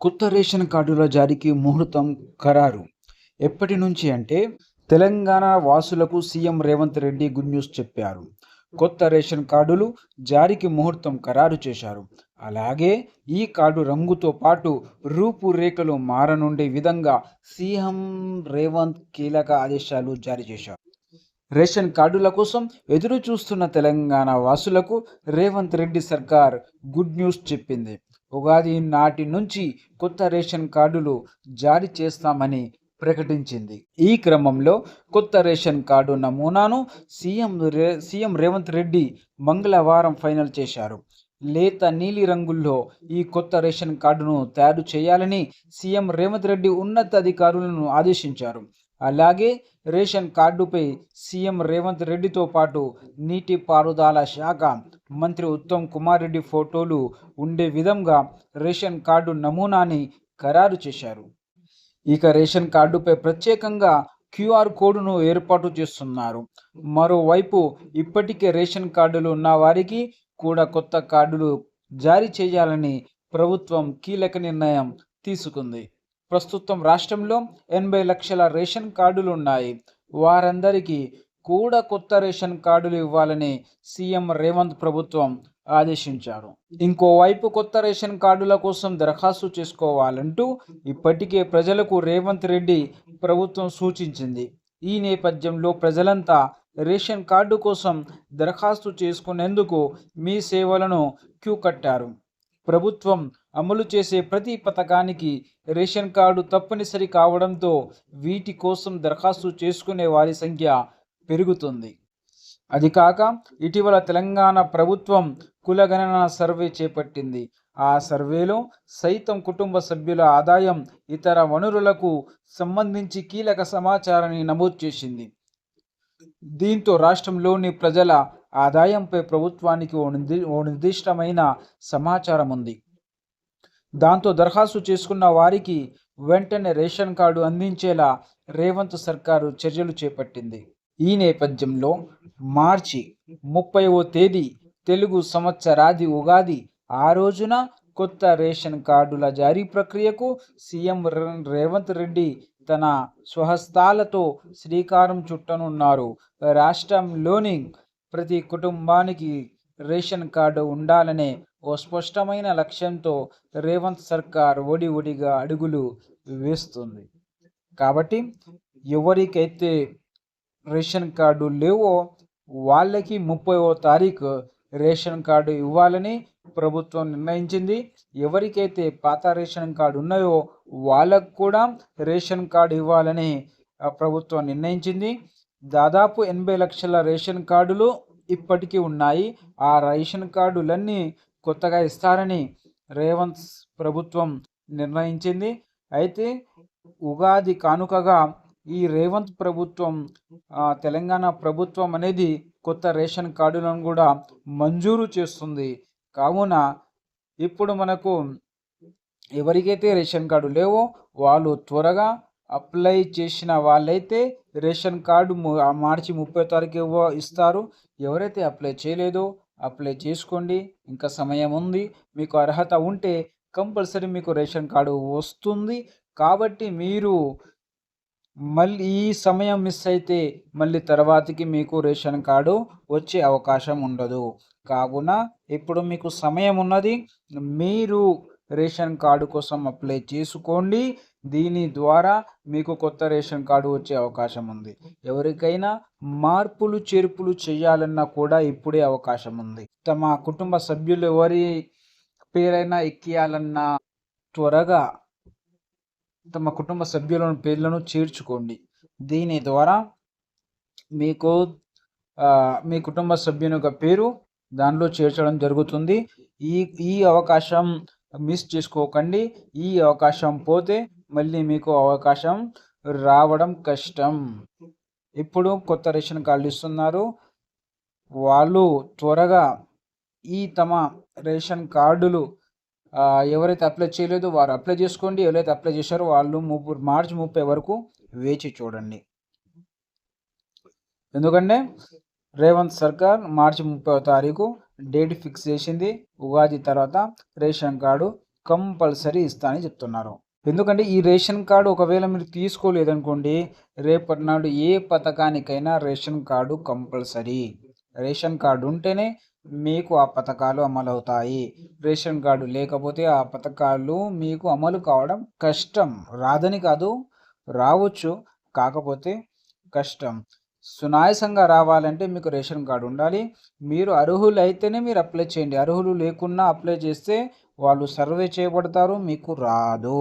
కొత్త రేషన్ కార్డుల జారీకి ముహూర్తం ఖరారు. ఎప్పటి నుంచి అంటే తెలంగాణ వాసులకు CM Revanth Reddy good news చెప్పారు. కొత్త రేషన్ కార్డులు జారీకి ముహూర్తం ఖరారు చేశారు. అలాగే ఈ కార్డు రంగుతో పాటు రూపురేఖలు మారనుండే విధంగా సీఎం రేవంత్ కీలక ఆదేశాలు జారీ చేశారు. రేషన్ కార్డుల కోసం ఎదురు చూస్తున్న తెలంగాణ వాసులకు రేవంత్ రెడ్డి సర్కార్ గుడ్ న్యూస్ చెప్పింది. ఉగాది నాటి నుంచి కొత్త రేషన్ కార్డులు జారీ చేస్తామని ప్రకటించింది. ఈ క్రమంలో కొత్త రేషన్ కార్డు నమూనాను సీఎం రే సీఎం రేవంత్ రెడ్డి మంగళవారం ఫైనల్ చేశారు. లేత నీలి రంగుల్లో ఈ కొత్త రేషన్ కార్డును తయారు చేయాలని సీఎం రేవంత్ రెడ్డి ఉన్నతాధికారులను ఆదేశించారు. అలాగే రేషన్ కార్డుపై సీఎం రేవంత్ రెడ్డితో పాటు నీటి పారుదల శాఖ మంత్రి ఉత్తమ్ కుమార్ రెడ్డి ఫోటోలు ఉండే విధంగా రేషన్ కార్డు నమూనాని ఖరారు చేశారు. ఇక రేషన్ కార్డుపై ప్రత్యేకంగా క్యూఆర్ కోడ్ను ఏర్పాటు చేస్తున్నారు. మరోవైపు ఇప్పటికే రేషన్ కార్డులు ఉన్న వారికి కూడా కొత్త కార్డులు జారీ చేయాలని ప్రభుత్వం కీలక నిర్ణయం తీసుకుంది. ప్రస్తుతం రాష్ట్రంలో ఎనభై లక్షల రేషన్ కార్డులు ఉన్నాయి వారందరికీ కూడా కొత్త రేషన్ కార్డులు ఇవ్వాలని సీఎం రేవంత్ ప్రభుత్వం ఆదేశించారు. ఇంకోవైపు కొత్త రేషన్ కార్డుల కోసం దరఖాస్తు చేసుకోవాలంటూ ఇప్పటికే ప్రజలకు రేవంత్ రెడ్డి ప్రభుత్వం సూచించింది. ఈ నేపథ్యంలో ప్రజలంతా రేషన్ కార్డు కోసం దరఖాస్తు చేసుకునేందుకు మీ సేవలను క్యూ కట్టారు. ప్రభుత్వం అమలు చేసే ప్రతి పథకానికి రేషన్ కార్డు తప్పనిసరి కావడంతో వీటి కోసం దరఖాస్తు చేసుకునే వారి సంఖ్య పెరుగుతుంది. అది కాక ఇటీవల తెలంగాణ ప్రభుత్వం కులగణన సర్వే చేపట్టింది. ఆ సర్వేలో సైతం కుటుంబ సభ్యుల ఆదాయం ఇతర వనరులకు సంబంధించి కీలక సమాచారాన్ని నమోదు చేసింది. దీంతో రాష్ట్రంలోని ప్రజల ఆదాయంపై ప్రభుత్వానికి ఓ నిర్ది ఓ నిర్దిష్టమైన సమాచారం ఉంది దాంతో దరఖాస్తు చేసుకున్న వారికి వెంటనే రేషన్ కార్డు అందించేలా రేవంత్ సర్కారు చర్యలు చేపట్టింది. ఈ నేపథ్యంలో మార్చి ముప్పైవ తేదీ తెలుగు సంవత్సరాది ఉగాది ఆ రోజున కొత్త రేషన్ కార్డుల జారీ ప్రక్రియకు సీఎం రేవంత్ రెడ్డి తన స్వహస్తాలతో శ్రీకారం చుట్టనున్నారు. రాష్ట్రంలోని ప్రతి కుటుంబానికి రేషన్ కార్డు ఉండాలనే ఓ స్పష్టమైన లక్ష్యంతో రేవంత్ సర్కార్ ఒడి ఒడిగా అడుగులు వేస్తుంది. కాబట్టి ఎవరికైతే రేషన్ కార్డు లేవో వాళ్ళకి ముప్పైవ తారీఖు రేషన్ కార్డు ఇవ్వాలని ప్రభుత్వం నిర్ణయించింది. ఎవరికైతే పాత రేషన్ కార్డు ఉన్నాయో వాళ్ళకు కూడా రేషన్ కార్డు ఇవ్వాలని ప్రభుత్వం నిర్ణయించింది. దాదాపు ఎనభై లక్షల రేషన్ కార్డులు ఇప్పటికీ ఉన్నాయి. ఆ రేషన్ కార్డులన్నీ కొత్తగా ఇస్తారని రేవంత్ ప్రభుత్వం నిర్ణయించింది. అయితే ఉగాది కానుకగా ఈ రేవంత్ ప్రభుత్వం తెలంగాణ ప్రభుత్వం అనేది కొత్త రేషన్ కార్డులను కూడా మంజూరు చేస్తుంది. కావున ఇప్పుడు మనకు ఎవరికైతే రేషన్ కార్డు లేవో వాళ్ళు త్వరగా అప్లై చేసిన వాళ్ళైతే రేషన్ కార్డు మార్చి ముప్పై తారీఖు ఇవ్వ- ఇస్తారు. ఎవరైతే అప్లై చేయలేదో అప్లై చేసుకోండి. ఇంకా సమయం ఉంది. మీకు అర్హత ఉంటే కంపల్సరీ మీకు రేషన్ కార్డు వస్తుంది. కాబట్టి మీరు మళ్ళీ ఈ సమయం మిస్ అయితే మళ్ళీ తర్వాతకి మీకు రేషన్ కార్డు వచ్చే అవకాశం ఉండదు. కావున ఇప్పుడు మీకు సమయం ఉన్నది. మీరు రేషన్ కార్డు కోసం అప్లై చేసుకోండి. దీని ద్వారా మీకు కొత్త రేషన్ కార్డు వచ్చే అవకాశం ఉంది. ఎవరికైనా మార్పులు చేర్పులు చేయాలన్నా కూడా ఇప్పుడే అవకాశం ఉంది. తమ కుటుంబ సభ్యులు ఎవరి పేరైనా ఎక్కియాలన్నా త్వరగా తమ కుటుంబ సభ్యులను పేర్లను చేర్చుకోండి. దీని ద్వారా మీకు మీ కుటుంబ సభ్యుని యొక్క పేరు దానిలో చేర్చడం జరుగుతుంది. ఈ ఈ అవకాశం మిస్ చేసుకోకండి. ఈ అవకాశం పోతే మళ్ళీ మీకు అవకాశం రావడం కష్టం. ఇప్పుడు కొత్త రేషన్ కార్డులు ఇస్తున్నారు. వాళ్ళు త్వరగా ఈ తమ రేషన్ కార్డులు ఎవరైతే అప్లై చేయలేదో వారు అప్లై చేసుకోండి. ఎవరైతే అప్లై చేశారో వాళ్ళు ముప్పు మార్చి ముప్పై వరకు వేచి చూడండి. ఎందుకంటే రేవంత్ సర్కార్ మార్చి ముప్పై తారీఖు డేట్ ఫిక్స్ చేసింది. ఉగాది తర్వాత రేషన్ కార్డు కంపల్సరీ ఇస్తా అని చెప్తున్నారు. ఎందుకంటే ఈ రేషన్ కార్డు ఒకవేళ మీరు తీసుకోలేదనుకోండి రేపటి నాడు ఏ పథకానికైనా ration card compulsory. Ration card ఉంటేనే మీకు ఆ పథకాలు అమలు అవుతాయి రేషన్ కార్డు లేకపోతే ఆ పథకాలు మీకు అమలు కావడం కష్టం. రాదని కాదు రావచ్చు. కాకపోతే కష్టం. సునాయసంగా రావాలంటే మీకు రేషన్ కార్డు ఉండాలి. మీరు అర్హులు అయితేనే మీరు అప్లై చేయండి. అర్హులు లేకున్నా అప్లై చేస్తే వాళ్ళు సర్వే చేయబడతారు. మీకు రాదు.